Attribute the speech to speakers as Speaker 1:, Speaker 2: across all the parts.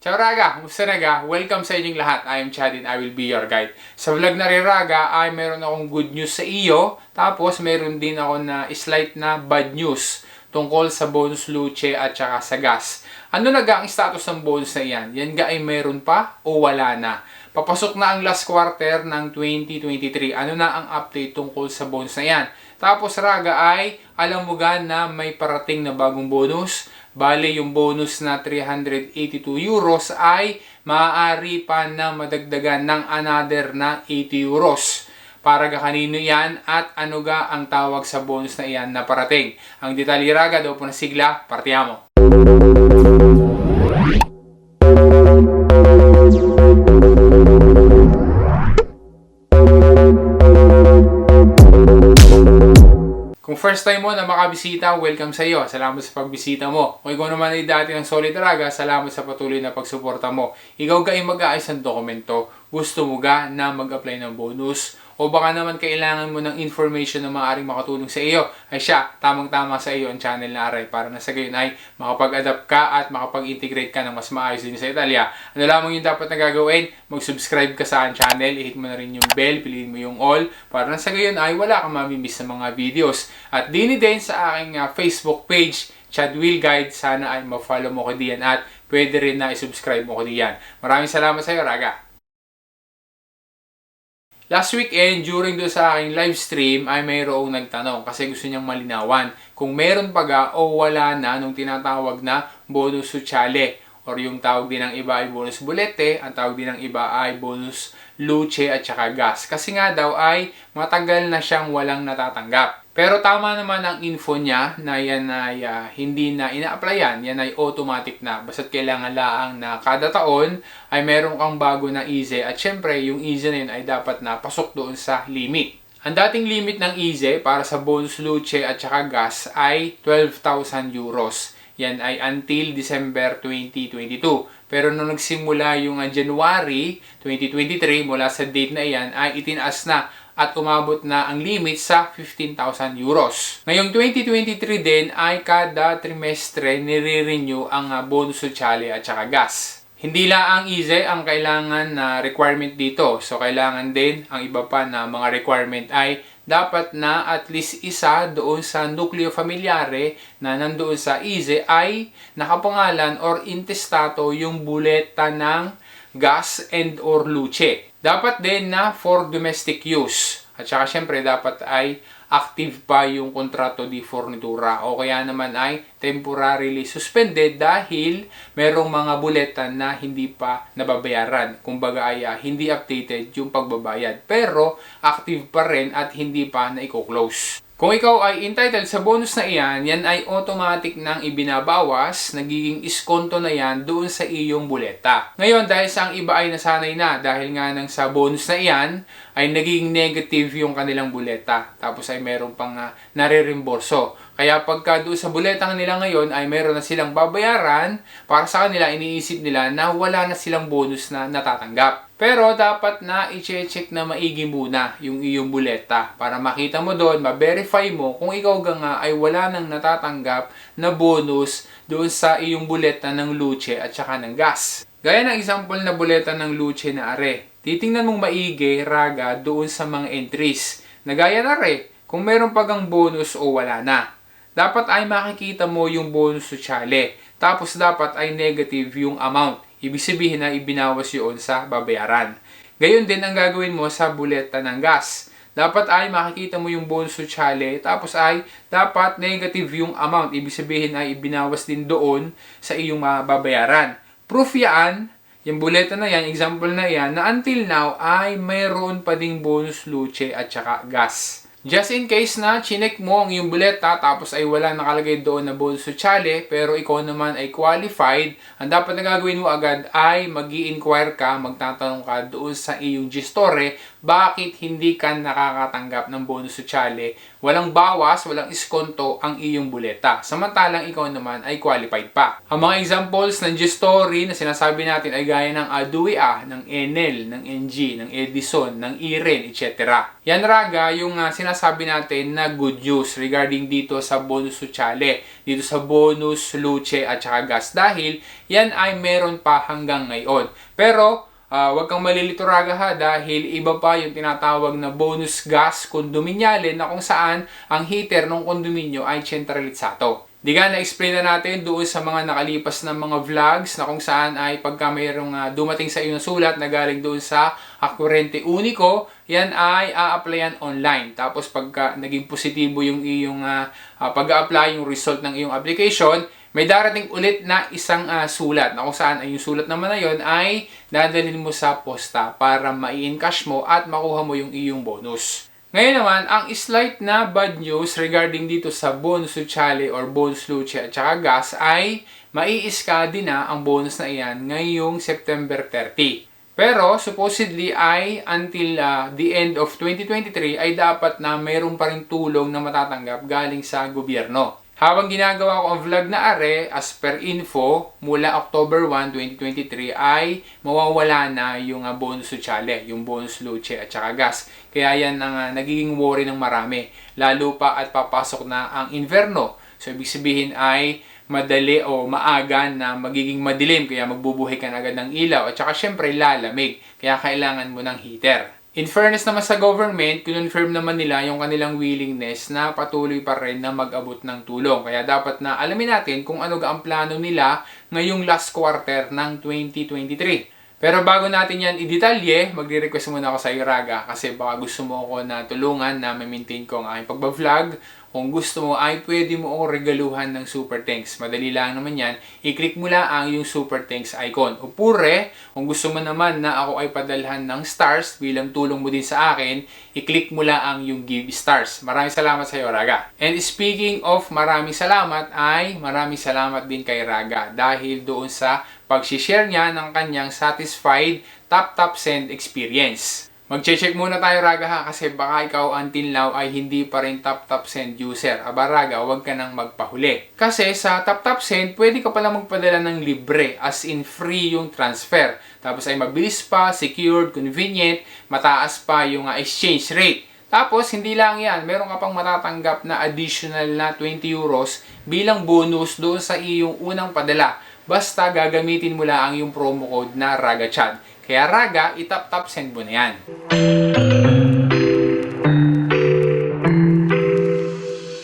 Speaker 1: Ciao Raga! Kumusta na ga? Welcome sa inyong lahat. I am Chad and I will be your guide. Sa vlog na rin Raga ay meron akong good news sa iyo. Tapos meron din ako na slight na bad news tungkol sa bonus luce at saka sa gas. Ano na ga ang status ng bonus na yan? Yan ga ay meron pa o wala na? Papasok na ang last quarter ng 2023. Ano na ang update tungkol sa bonus na yan? Tapos Raga ay alam mo ga na may parating na bagong bonus? Bale, yung bonus na 382 euros ay maaari pa na madagdagan ng another na 80 euros. Para ga kanino yan at ano ga ang tawag sa bonus na iyan na parating. Ang detalye raga daw po na sigla, partiamo. First time mo na makabisita, welcome sa iyo. Salamat sa pagbisita mo. Kung ikaw naman ay dati ng Solid Raga, salamat sa patuloy na pagsuporta mo. Ikaw ga ay mag-aayos ng dokumento. Gusto mo ga na mag-apply ng bonus? O baka naman kailangan mo ng information na maaaring makatulong sa iyo? Ay siya, tamang-tama sa iyo ang channel na aray para na sa gayon ay makapag-adapt ka at makapag-integrate ka ng mas maayos din sa Italia. Ano lamang yung dapat na gagawin? Mag-subscribe ka sa aking channel, i-hit mo na rin yung bell, piliin mo yung all para na sa gayon ay wala kang mamimiss sa mga videos. At dini din sa aking uh, Facebook page, Chad Will Guide. Sana ay ma-follow mo ko diyan at pwede rin na i-subscribe mo ko diyan. Maraming salamat sa iyo, Raga. Last weekend, during do sa aking live stream, ay mayroong nagtanong kasi gusto niyang malinawan kung meron pa ga o wala na nung tinatawag na bonus sociale. Or yung tawag din ng iba ay bonus bulete, ang tawag din ng iba ay bonus luce at saka gas. Kasi nga daw ay matagal na siyang walang natatanggap. Pero tama naman ang info niya na yan ay uh, hindi na ina-applyan, yan ay automatic na. Basta't kailangan laang na kada taon ay meron kang bago na easy at syempre yung easy na yun ay dapat na pasok doon sa limit. Ang dating limit ng easy para sa bonus luce at saka gas ay 12,000 euros. Yan ay until December 2022. Pero nung nagsimula yung uh, January 2023 mula sa date na iyan ay itinaas na at umabot na ang limit sa 15,000 euros. Ngayong 2023 din ay kada trimestre nire-renew ang uh, bonus sociale at saka gas. Hindi lang ang easy ang kailangan na requirement dito. So, kailangan din ang iba pa na mga requirement ay dapat na at least isa doon sa nucleo familiare na nandoon sa easy ay nakapangalan or intestato yung buleta ng gas and or luce. Dapat din na for domestic use. At saka syempre dapat ay active pa yung kontrato di fornitura o kaya naman ay temporarily suspended dahil merong mga buletan na hindi pa nababayaran. Kumbaga ay uh, hindi updated yung pagbabayad. Pero active pa rin at hindi pa na i-close. Kung ikaw ay entitled sa bonus na iyan, yan ay automatic nang ibinabawas, nagiging iskonto na yan doon sa iyong buleta. Ngayon, dahil sa ang iba ay nasanay na, dahil nga nang sa bonus na iyan, ay naging negative yung kanilang buleta. Tapos ay meron pang uh, nare-reimborso. Kaya pagka doon sa buletang nila ngayon ay meron na silang babayaran, para sa kanila iniisip nila na wala na silang bonus na natatanggap. Pero dapat na i-check na maigi muna yung iyong buleta para makita mo doon, ma-verify mo kung ikaw nga ay wala nang natatanggap na bonus doon sa iyong buleta ng luce at saka ng gas. Gaya ng example na buleta ng luce na are. Titingnan mong maigi, raga, doon sa mga entries. Nagaya na re, kung meron pagang bonus o wala na. Dapat ay makikita mo yung bonus sociale. Tapos dapat ay negative yung amount. Ibig sabihin na ibinawas yun sa babayaran. Gayon din ang gagawin mo sa buleta ng gas. Dapat ay makikita mo yung bonus sociale, tapos ay dapat negative yung amount. Ibig sabihin ay ibinawas din doon sa iyong babayaran. Proof yan yung buleta na yan, example na yan, na until now ay mayroon pa ding bonus luce at saka gas. Just in case na chinek mo ang iyong buleta tapos ay wala nakalagay doon na bonus sociale pero ikaw naman ay qualified, ang dapat na gagawin mo agad ay mag inquire ka, magtatanong ka doon sa iyong gestore bakit hindi ka nakakatanggap ng bonus sociale. Walang bawas, walang iskonto ang iyong buleta. Samantalang ikaw naman ay qualified pa. Ang mga examples ng gestory na sinasabi natin ay gaya ng Aduia, ng Enel, ng NG, ng Edison, ng Iren, etc. Yan raga yung uh, sinasabi natin na good news regarding dito sa bonus sociale, dito sa bonus luce at saka gas dahil yan ay meron pa hanggang ngayon. Pero uh, wag kang malilito raga ha dahil iba pa yung tinatawag na bonus gas kondominyale na kung saan ang heater ng kondominyo ay centralizado. Di nga na-explain na natin doon sa mga nakalipas na mga vlogs na kung saan ay pagka mayroong uh, dumating sa iyong sulat na galing doon sa Akurente Unico, yan ay a-applyan online. Tapos pagka naging positibo yung iyong uh, uh, pag-apply yung result ng iyong application, may darating ulit na isang uh, sulat na kung saan ay yung sulat naman na yon ay dadalhin mo sa posta para mai-encash mo at makuha mo yung iyong bonus. Ngayon naman, ang slight na bad news regarding dito sa bonus sociale or bonus luce at saka gas ay mai-iska din na ang bonus na iyan ngayong September 30. Pero supposedly ay until uh, the end of 2023 ay dapat na mayroon pa rin tulong na matatanggap galing sa gobyerno. Habang ginagawa ko ang vlog na are, as per info, mula October 1, 2023 ay mawawala na yung uh, bonus sociale, yung bonus luce at saka gas. Kaya yan ang uh, nagiging worry ng marami. Lalo pa at papasok na ang inverno. So ibig sabihin ay madali o maaga na magiging madilim kaya magbubuhay ka na agad ng ilaw at saka syempre lalamig kaya kailangan mo ng heater. In fairness naman sa government, kinonfirm naman nila yung kanilang willingness na patuloy pa rin na mag-abot ng tulong. Kaya dapat na alamin natin kung ano ang plano nila ngayong last quarter ng 2023. Pero bago natin yan i-detalye, magre-request muna ako sa Iraga kasi baka gusto mo ako na tulungan na ma-maintain ko ang aking pagbablog kung gusto mo ay pwede mo akong regaluhan ng Super Thanks. Madali lang naman yan. I-click mo lang ang yung Super Thanks icon. Upure, kung gusto mo naman na ako ay padalhan ng stars bilang tulong mo din sa akin, i-click mo lang ang yung Give Stars. Maraming salamat sa iyo, Raga. And speaking of maraming salamat, ay maraming salamat din kay Raga dahil doon sa pag-share niya ng kanyang satisfied tap-tap send experience. Mag-check muna tayo Raga ha kasi baka ikaw until now ay hindi pa rin tap-tap send user. Aba Raga, huwag ka nang magpahuli. Kasi sa tap-tap send, pwede ka pala magpadala ng libre as in free yung transfer. Tapos ay mabilis pa, secured, convenient, mataas pa yung uh, exchange rate. Tapos, hindi lang yan. Meron ka pang matatanggap na additional na 20 euros bilang bonus doon sa iyong unang padala. Basta gagamitin mo lang yung promo code na RAGACHAD. Kaya raga, itap-tap send mo na yan.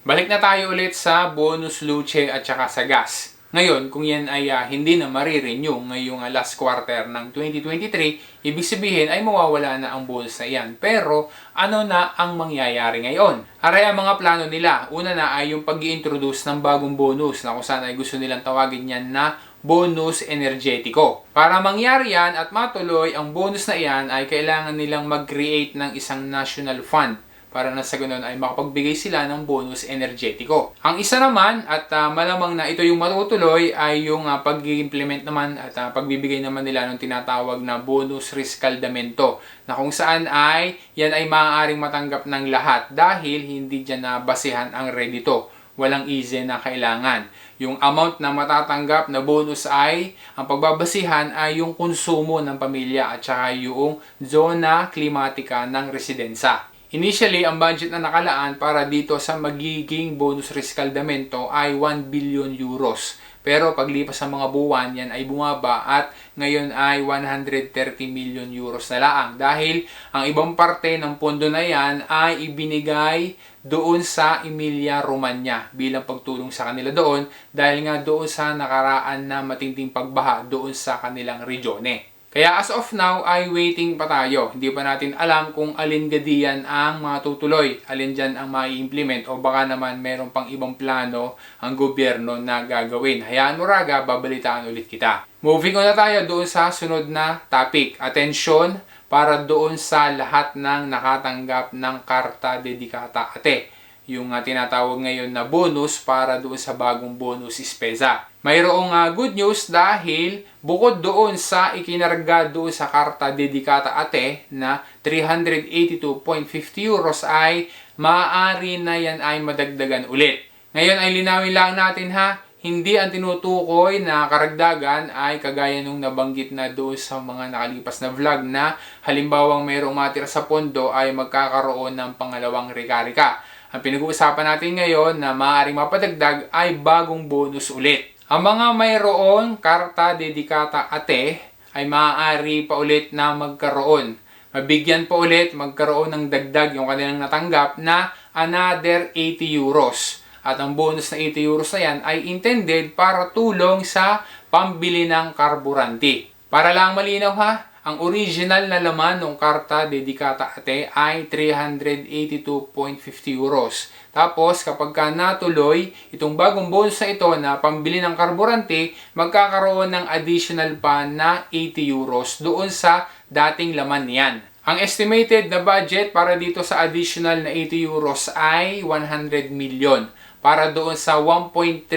Speaker 1: Balik na tayo ulit sa bonus luce at saka sa gas. Ngayon, kung yan ay uh, hindi na marirenew ngayong uh, last quarter ng 2023, ibig sabihin ay mawawala na ang bonus na yan. Pero ano na ang mangyayari ngayon? Aray ang mga plano nila. Una na ay yung pag introduce ng bagong bonus na kung saan ay gusto nilang tawagin yan na bonus energetiko. Para mangyari yan at matuloy ang bonus na iyan ay kailangan nilang mag-create ng isang national fund para na sa ganun ay makapagbigay sila ng bonus energetiko. Ang isa naman at uh, malamang na ito yung matutuloy ay yung uh, pag-implement naman at uh, pagbibigay naman nila ng tinatawag na bonus riscaldamento na kung saan ay yan ay maaaring matanggap ng lahat dahil hindi dyan na basehan ang redito. Walang easy na kailangan. Yung amount na matatanggap na bonus ay, ang pagbabasihan ay yung konsumo ng pamilya at saka yung zona klimatika ng residensa. Initially, ang budget na nakalaan para dito sa magiging bonus riscaldamento ay 1 billion euros. Pero paglipas sa mga buwan, yan ay bumaba at ngayon ay 130 million euros na laang. Dahil ang ibang parte ng pondo na yan ay ibinigay doon sa Emilia Romagna bilang pagtulong sa kanila doon dahil nga doon sa nakaraan na matinding pagbaha doon sa kanilang regione. Kaya as of now ay waiting pa tayo. Hindi pa natin alam kung alin gadiyan ang matutuloy, alin dyan ang mai-implement o baka naman meron pang ibang plano ang gobyerno na gagawin. Hayaan mo raga, babalitaan ulit kita. Moving on na tayo doon sa sunod na topic. Attention para doon sa lahat ng nakatanggap ng karta dedikata ate yung uh, tinatawag ngayon na bonus para doon sa bagong bonus ispesa. Mayroong uh, good news dahil bukod doon sa ikinarga doon sa karta dedikata ate na 382.50 euros ay maaari na yan ay madagdagan ulit. Ngayon ay linawin lang natin ha, hindi ang tinutukoy na karagdagan ay kagaya nung nabanggit na doon sa mga nakalipas na vlog na halimbawang mayroong matira sa pondo ay magkakaroon ng pangalawang rika-rika. Ang pinag-uusapan natin ngayon na maaaring mapadagdag ay bagong bonus ulit. Ang mga mayroon karta dedikata ate ay maaari pa ulit na magkaroon. Mabigyan pa ulit magkaroon ng dagdag yung kanilang natanggap na another 80 euros. At ang bonus na 80 euros na yan ay intended para tulong sa pambili ng karburante. Para lang malinaw ha, ang original na laman ng karta dedikata ate ay 382.50 euros. Tapos kapag ka natuloy, itong bagong bonus na ito na pambili ng karburante, magkakaroon ng additional pa na 80 euros doon sa dating laman niyan. Ang estimated na budget para dito sa additional na 80 euros ay 100 million para doon sa 1.3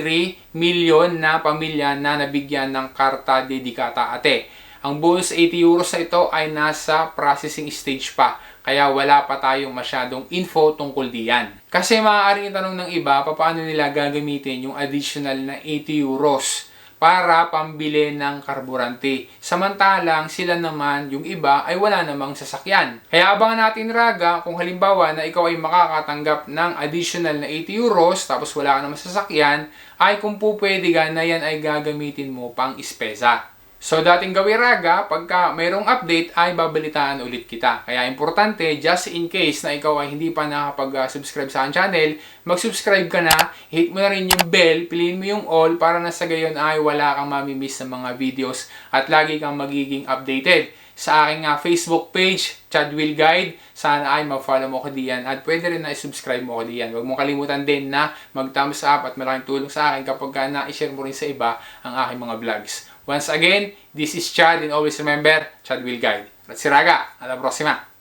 Speaker 1: million na pamilya na nabigyan ng karta dedikata ate. Ang bonus 80 euros na ito ay nasa processing stage pa. Kaya wala pa tayong masyadong info tungkol diyan. Kasi maaaring tanong ng iba, paano nila gagamitin yung additional na 80 euros para pambili ng karburante. Samantalang sila naman, yung iba, ay wala namang sasakyan. Kaya abangan natin raga kung halimbawa na ikaw ay makakatanggap ng additional na 80 euros tapos wala ka namang sasakyan, ay kung po pwede ka na yan ay gagamitin mo pang ispesa. So dating gawin raga, pagka mayroong update ay babalitaan ulit kita. Kaya importante, just in case na ikaw ay hindi pa nakapag-subscribe sa aking channel, mag-subscribe ka na, hit mo na rin yung bell, piliin mo yung all para na sa gayon ay wala kang mamimiss sa mga videos at lagi kang magiging updated. Sa aking uh, Facebook page, Chad Will Guide, sana ay mag-follow mo ko diyan at pwede rin na i-subscribe mo ko diyan. Huwag mong kalimutan din na mag-thumbs up at malaking tulong sa akin kapag ka na-share mo rin sa iba ang aking mga vlogs. Once again, this is Chad and always remember, Chad will guide. Si Raga, a la próxima!